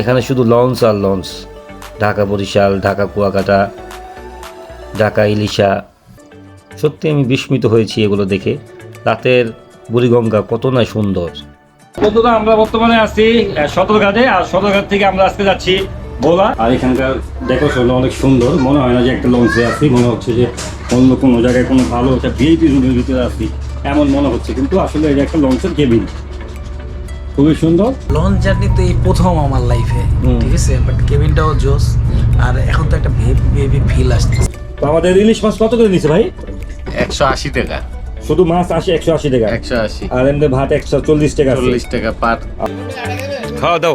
এখানে শুধু লঞ্চ আর লঞ্চ। ঢাকা বরিশাল, ঢাকা কুয়াকাটা, ঢাকা ইলিশা। সত্যি আমি বিস্মিত হয়েছি এগুলো দেখে। রাতের বুড়িগঙ্গা কত না সুন্দর। বন্ধুরা, আমরা বর্তমানে আছি সদরঘাটে। আর সদরঘাট থেকে আমরা আজকে যাচ্ছি ভোলা আর এখানকার ডেকোরেশন অনেক সুন্দর। মনে হয় না যে একটা লঞ্চে আছি, মনে হচ্ছে যে অন্য কোনো জায়গায় কোনো ভালো একটা ভিআইপি রুমের ভিতরে আছি, এমন মনে হচ্ছে। কিন্তু আসলে এটা একটা লঞ্চের কেবিন। খুবই সুন্দর। লঞ্চ জার্নি তো এই প্রথম আমার লাইফে হুম। ঠিক আছে? বাট কেবিনটাও জোস। আর এখন তো একটা ভেবি ভেবি ফিল আসতেছে। তো আমাদের ইলিশ মাছ কত করে নিছে ভাই? একশো আশি টাকা। শুধু মাছ আসে একশো আশি টাকা। একশো আশি। আর এমনি ভাত একশো চল্লিশ টাকা। চল্লিশ টাকা পার। খাওয়া দাও।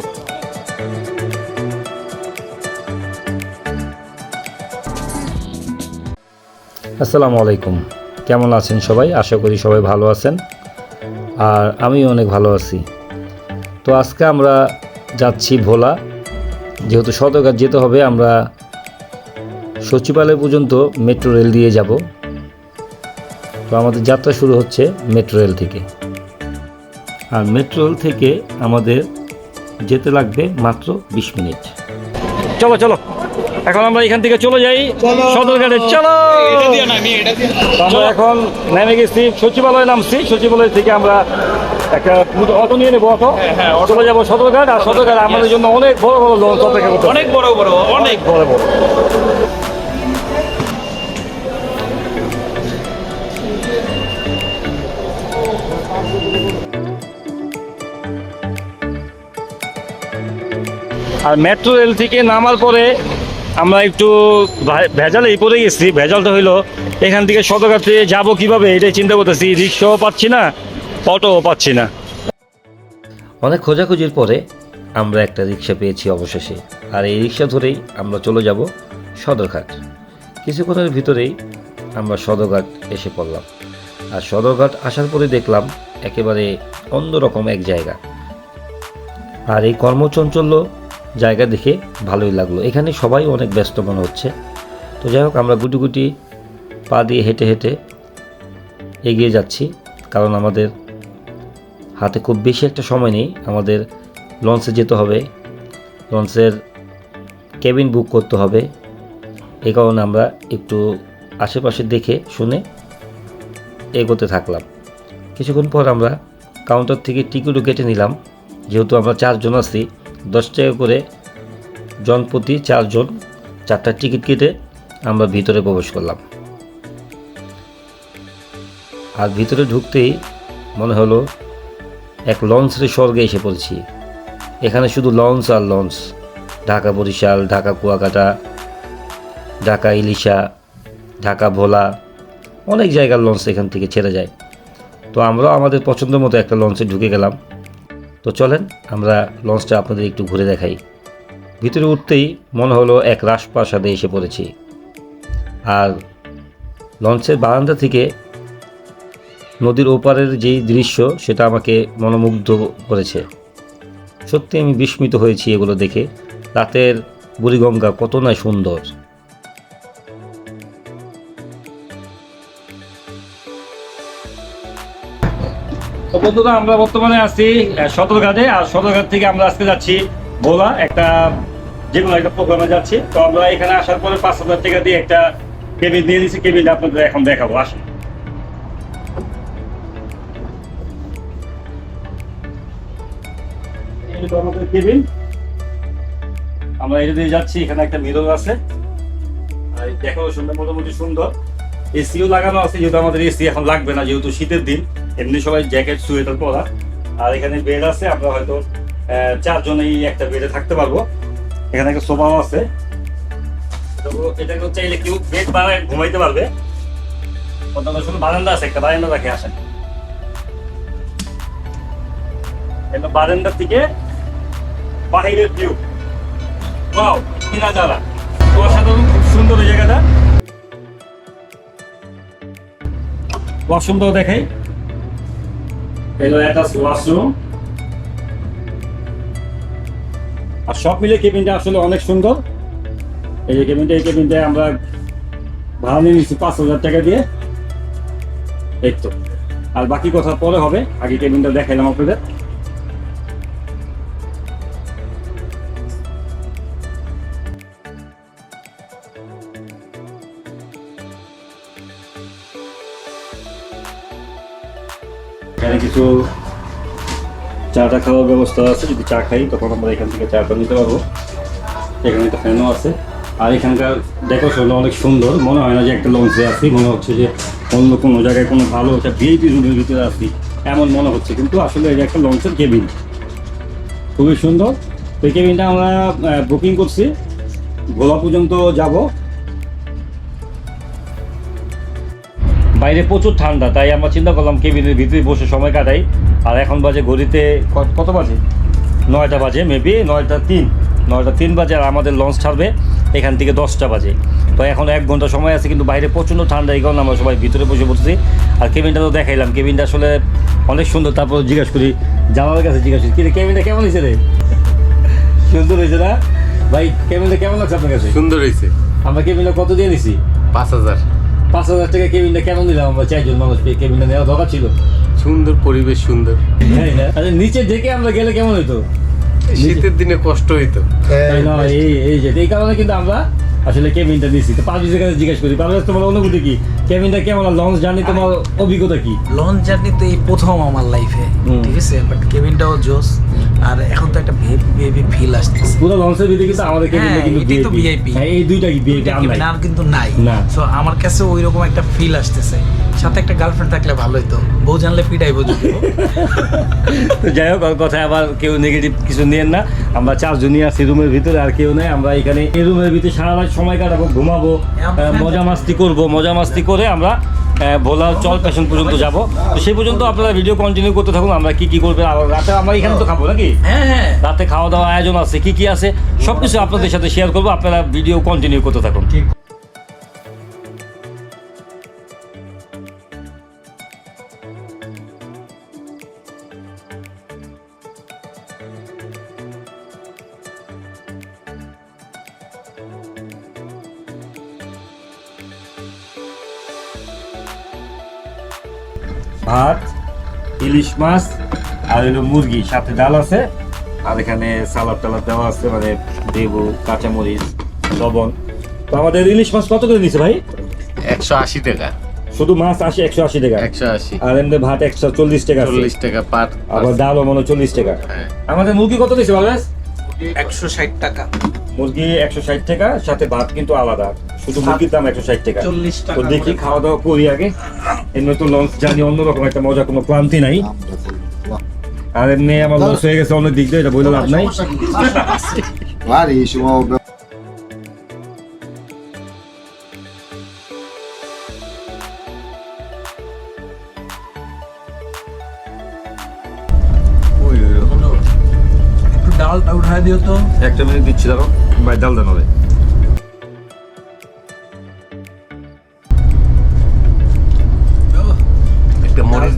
আসসালামু আলাইকুম। কেমন আছেন সবাই? আশা করি সবাই ভালো আছেন। আর আমি অনেক ভালো আছি। তো আজকে আমরা যাচ্ছি ভোলা। যেহেতু সদরঘাট যেতে হবে আমরা সচিবালয় পর্যন্ত মেট্রো রেল দিয়ে যাব। তো আমাদের যাত্রা শুরু হচ্ছে মেট্রো রেল থেকে। আর মেট্রো রেল থেকে আমাদের যেতে লাগবে মাত্র বিশ মিনিট। চলো চলো। এখন আমরা এখান থেকে চলে যাই সদরঘাটে। চলো! তো আমরা এখন নেমে গেছি। সচিবালয় নামছি। সচিবালয় থেকে আমরা একটা অটো নিয়ে নেব অটো। চলে যাব সদরঘাট আর সদরঘাট আমাদের জন্য অনেক বড় বড় লঞ্চ অপেক্ষা করতে অনেক বড় বড় অনেক। বড় বড়। আর মেট্রো রেল থেকে নামার পরে আমরা একটু ভেজালেই পড়ে গেছি। ভেজালটা হইল এখান থেকে সদরঘাটে যাব কীভাবে এটাই চিন্তা করতেছি। রিক্সাও পাচ্ছি না অটোও পাচ্ছি না। অনেক খোঁজাখুঁজির পরে আমরা একটা রিক্সা পেয়েছি অবশেষে। আর এই রিক্সা ধরেই আমরা চলে যাব সদরঘাট। কিছুক্ষণের ভিতরেই আমরা সদরঘাট এসে পড়লাম। আর সদরঘাট আসার পরে দেখলাম একেবারে অন্যরকম এক জায়গা। আর এই কর্মচঞ্চল্য জায়গা দেখে ভালোই লাগল। এখানে সবাই অনেক ব্যস্ত মনে হচ্ছে। তো যাই হোক, আমরা গুটি গুটি পা দিয়ে হেঁটে হেঁটে এগিয়ে যাচ্ছি। কারণ আমাদের হাতে খুব বেশি একটা সময় নেই। আমাদের লঞ্চে যেতে হবে। লঞ্চের কেবিন বুক করতে হবে। এ কারণে আমরা একটু আশেপাশে দেখে শুনে এগোতে থাকলাম। কিছুক্ষণ পর আমরা কাউন্টার থেকে টিকিটও কেটে নিলাম। যেহেতু আমরা চারজন আছি, দশ টাকা করে জনপ্রতি চারজন চারটা টিকিট কেটে আমরা ভিতরে প্রবেশ করলাম। আর ভিতরে ঢুকতেই মনে হলো এক লঞ্চের স্বর্গে এসে পড়েছি। এখানে শুধু লঞ্চ আর লঞ্চ। ঢাকা বরিশাল, ঢাকা কুয়াকাটা, ঢাকা ইলিশা, ঢাকা ভোলা, অনেক জায়গার লঞ্চ এখান থেকে ছেড়ে যায়। তো আমরাও আমাদের পছন্দ মতো একটা লঞ্চে ঢুকে গেলাম। তো চলেন, আমরা লঞ্চটা আপনাদের একটু ঘুরে দেখাই। ভিতরে উঠতেই মনে হলো এক রাজপ্রাসাদে এসে পড়েছি। আর লঞ্চের বারান্দা থেকে নদীর ওপারের যেই দৃশ্য, সেটা আমাকে মনোমুগ্ধ করেছে। সত্যি আমি বিস্মিত হয়েছি এগুলো দেখে। রাতের বুড়িগঙ্গা কত না সুন্দর। বন্ধুরা আমরা বর্তমানে আছি সদরঘাটে। আর সদরঘাট থেকে আমরা আজকে যাচ্ছি ভোলা, একটা যে কোনো একটা প্রোগ্রামে যাচ্ছি। তো আমরা এখানে আসার পরে পাঁচ হাজার টাকা দিয়ে একটা কেবিন দিয়ে দিচ্ছি কেবিনটা আপনাদের এখন দেখাবো। আসুন। হলো আমাদের কেবিন। আমরা এটা দিয়ে যাচ্ছি, এখানে একটা মিরর আছে। আর ডেকোরেশনটা মোটামুটি সুন্দর। এসিও লাগানো আছে, যেহেতু আমাদের এসি এখন লাগবে না, যেহেতু শীতের দিন, এমনি সবাই জ্যাকেট, সোয়েটার পরা। আর এখানে বেড আছে, আমরা হয়তো চারজনেই একটা বেডে থাকতে পারব। এখানে একটা সোফাও আছে। তো এটা কেউ চাইলে কেউ বেড ঘুমাইতে পারবে। অন্যান্য শুধু বারান্দা আছে, একটা বারান্দা রাখে, আসেন। এটা বারান্দার থেকে বাহিরের ভিউ ওয়াও কি নাজারা অসাধারণ, খুব সুন্দর এই জায়গাটা। ওয়াশরুমটাও দেখাই। এলো একটা ওয়াশরুম আর সব মিলে কেবিনটা আসলে অনেক সুন্দর। এই যে কেবিনটা এই কেবিনটা আমরা ভাড়া নিয়ে নিচ্ছি পাঁচ হাজার টাকা দিয়ে। এই তো। আর বাকি কথা পরে হবে। আগে কেবিনটা দেখাইলাম আপনাদের। এখানে কিছু চাটা খাওয়ার ব্যবস্থা আছে, যদি চা খাই, তখন আমরা এখান থেকে চাটা নিতে পারব। এখানে একটা ফ্যানও আছে। আর এখানকার ডেকোরেশন অনেক সুন্দর। মনে হয় না যে একটা লঞ্চে আছি, মনে হচ্ছে যে অন্য কোনো জায়গায় কোনো ভালো একটা ভিআইপি রুমের ভিতরে আছি, এমন মনে হচ্ছে। কিন্তু আসলে এটা একটা লঞ্চের কেবিন, খুবই সুন্দর। তো এই কেবিনটা আমরা বুকিং করছি। গোলা পর্যন্ত যাব। বাইরে প্রচুর ঠান্ডা তাই আমরা চিন্তা করলাম কেবিনের ভিতরে বসে সময় কাটাই। আর এখন বাজে ঘড়িতে কত বাজে? নয়টা বাজে মেবি নয়টা তিন। নয়টা তিন বাজে আর আমাদের লঞ্চ ছাড়বে এখান থেকে দশটা বাজে। তো এখন এক ঘণ্টা সময় আছে কিন্তু বাইরে প্রচণ্ড ঠান্ডা এই কারণে আমরা সবাই ভিতরে বসে পড়ছি আর কেবিনটা তো দেখাইলাম কেবিনটা আসলে অনেক সুন্দর। তারপর জিজ্ঞাসা করি জানালার কাছে জিজ্ঞাসা করি "কিরে, কেবিনটা কেমন হয়েছে রে? সুন্দর হয়েছে না? ভাই কেবিনটা কেমন লাগছে আপনার কাছে? সুন্দর হয়েছে। আমরা কেবিনটা কত দিয়ে নিছি? পাঁচ হাজার। পাঁচ হাজার টাকা কেবিনটা কেমন দিলাম? আমরা চারজন মানুষ পেয়ে কেবিনটা নেওয়া দরকার ছিল। সুন্দর পরিবেশ সুন্দর। তাই না? আচ্ছা নিচে দেখে আমরা গেলে কেমন হতো শীতের দিনে কষ্ট হইতো। তাই না? এই এই যে এই কারণে কিন্তু আমরা আসলে কেবিনটা দিছি তো পারভিজের কাছে জিজ্ঞেস করি পারভিজ তোমার অনুভূতি কি? কেবিনটা কেমন লঞ্চ জার্নি তোমার অভিজ্ঞতা কি? লঞ্চ জার্নি তো এই প্রথম আমার লাইফে ঠিক আছে? বাট কেবিনটাও জোস। আর এখন তো একটা ভিআইপি ফিল আসতেছে। পুরো লঞ্চের ভিতরে কিন্তু আমাদের কেবিনটা হ্যাঁ, কিন্তু ভিআইপি হ্যাঁ এই দুইটা কি ভিআইপি আর কিন্তু নাই। না। সো আমার কাছে ওইরকম একটা ফিল আসতেছে। সাথে একটা গার্লফ্রেন্ড থাকলে ভালো হতো বউ জানলে পিটাইবো যদি তো যাই হোক কথায় আবার কেউ নেগেটিভ কিছু নিয়েন না। আমরা চারজনই আছি রুমের ভিতরে আর কেউ নেই। আমরা এখানে এই রুমের ভিতরে সারা রাত সময় কাটাবো ঘুমাবো মজা মাস্তি করব মজা মাস্তি করে আমরা ভোলা চল পেশন পর্যন্ত যাব। তো সেই পর্যন্ত আপনারা ভিডিও কন্টিনিউ করতে থাকুন আমরা কি কি করব রাতে আমরা এখানে তো খাব নাকি? হ্যাঁ হ্যাঁ। রাতে খাওয়া দাওয়া আয়োজন আছে কি কি আছে সব কিছু আপনাদের সাথে শেয়ার করব আপনারা ভিডিও কন্টিনিউ করতে থাকুন। ভাত ইলিশ মাছ আর হলো মুরগি সাথে ডাল আছে আর এখানে সালাদ টালাদ দেওয়া আছে মানে লেবু কাঁচামরিচ লবণ। তো আমাদের ইলিশ মাছ কত করে নিছে ভাই? একশো আশি টাকা। শুধু মাছ আসে একশো আশি টাকা? একশো আশি। আর এমনি ভাত একশো চল্লিশ টাকা চল্লিশ টাকা পার আবার ডালও মনে হয় চল্লিশ টাকা। হ্যাঁ। আমাদের মুরগি কত দিয়েছে বাংলাদেশ একশো ষাট টাকা। মুরগি একশো ষাট টাকা সাথে ভাত কিন্তু আলাদা। শুধু মুরগির দাম একশো ষাট টাকা। 40 টাকা তো দেখি খাওয়া দাওয়া করি আগে। এমনি তো লঞ্চ জানি অন্যরকম একটা মজা কোনো ক্লান্তি নাই। আর এমনি আমার লস হয়ে গেছে অনেক দিক দিয়ে এটা বলে লাভ নাই। একটু ডালটা উঠায় দিও তো। একটা মিনিট দিচ্ছি দাঁড়ো ভাই ডাল দেন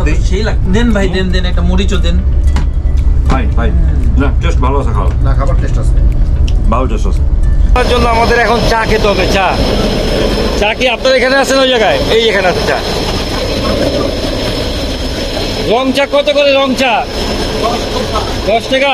দিই সেই লাগ দেন ভাই দেন দেন একটা মরিচও দেন। ভাই ভাই না টেস্ট ভালো আছে খাওয়া না খাবার টেস্ট আছে। ভালো টেস্ট আছে। তার জন্য আমাদের এখন চা খেতে হবে চা। চা কি আপনার এখানে আছেন ওই জায়গায়? এই এখানে আছে চা। রং চা কত করে রং চা? দশ টাকা?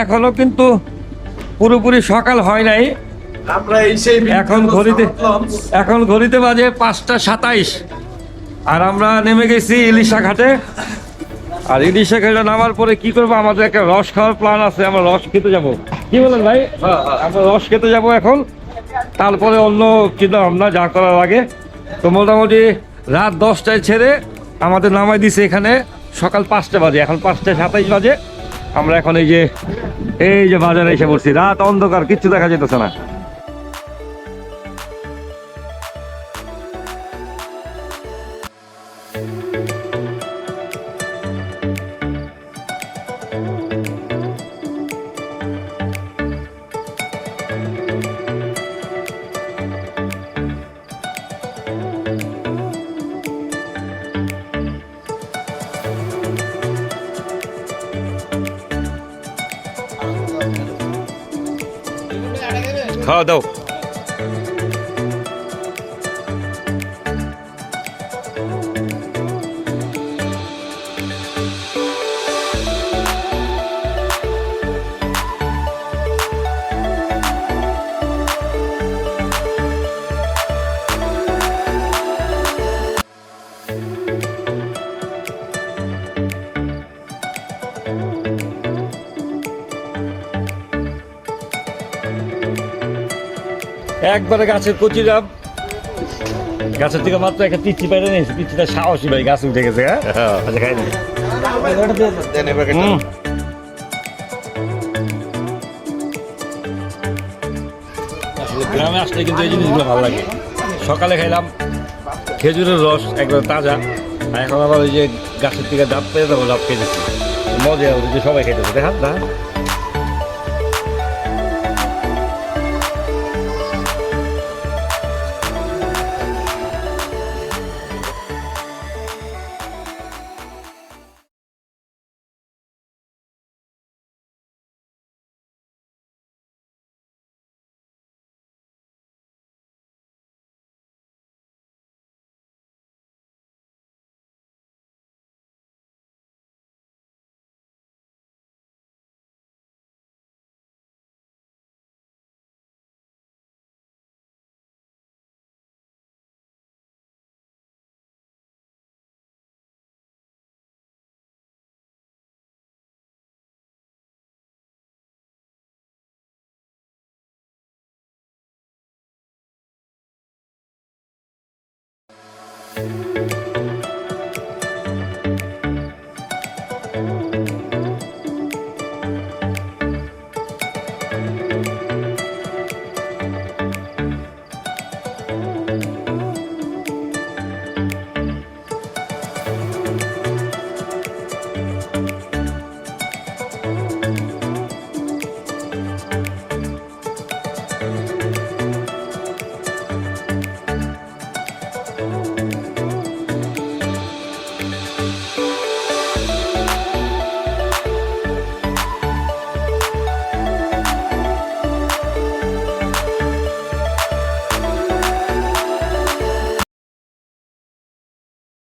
এখনও কিন্তু পুরোপুরি সকাল হয় নাই। আমরা এই সেই এখন ঘড়িতে এখন ঘড়িতে বাজে পাঁচটা সাতাইশ। আর আমরা নেমে গেছি ইলিশা ঘাটে। আর ইলিশা ঘাটে নামার পরে কি করব? আমাদের একটা রস খাওয়ার প্ল্যান আছে আমরা রস খেতে যাব। কি বলেন ভাই? আমরা রস খেতে যাব এখন। তারপরে অন্য চিন্তা ভাবনা যা করার আগে। তো মোটামুটি রাত দশটায় ছেড়ে আমাদের নামাই দিছে এখানে। সকাল পাঁচটা বাজে এখন পাঁচটা সাতাইশ বাজে। আমরা এখন এই যে এই যে বাজারে এসে পড়ছি। রাত অন্ধকার, কিচ্ছু দেখা যেতেছে না। খাওয়া দাও। একবারে গাছের কচি ডাব। গাছের থেকে মাত্র একটা পিচ্ছি পেরে নিয়েছি। পিচ্ছিটা সাহসী ভাই গাছ উঠে গেছে হ্যাঁ? আচ্ছা খাই নি গ্রামে আসলে কিন্তু এই জিনিসগুলো ভালো লাগে। সকালে খাইলাম খেজুরের রস একবার তাজা। আর এখন আবার ওই যে গাছের থেকে ডাব পেয়ে যাব ডাব খেয়েছি মজা যে সবাই খেতেছে দেখা দেখা Música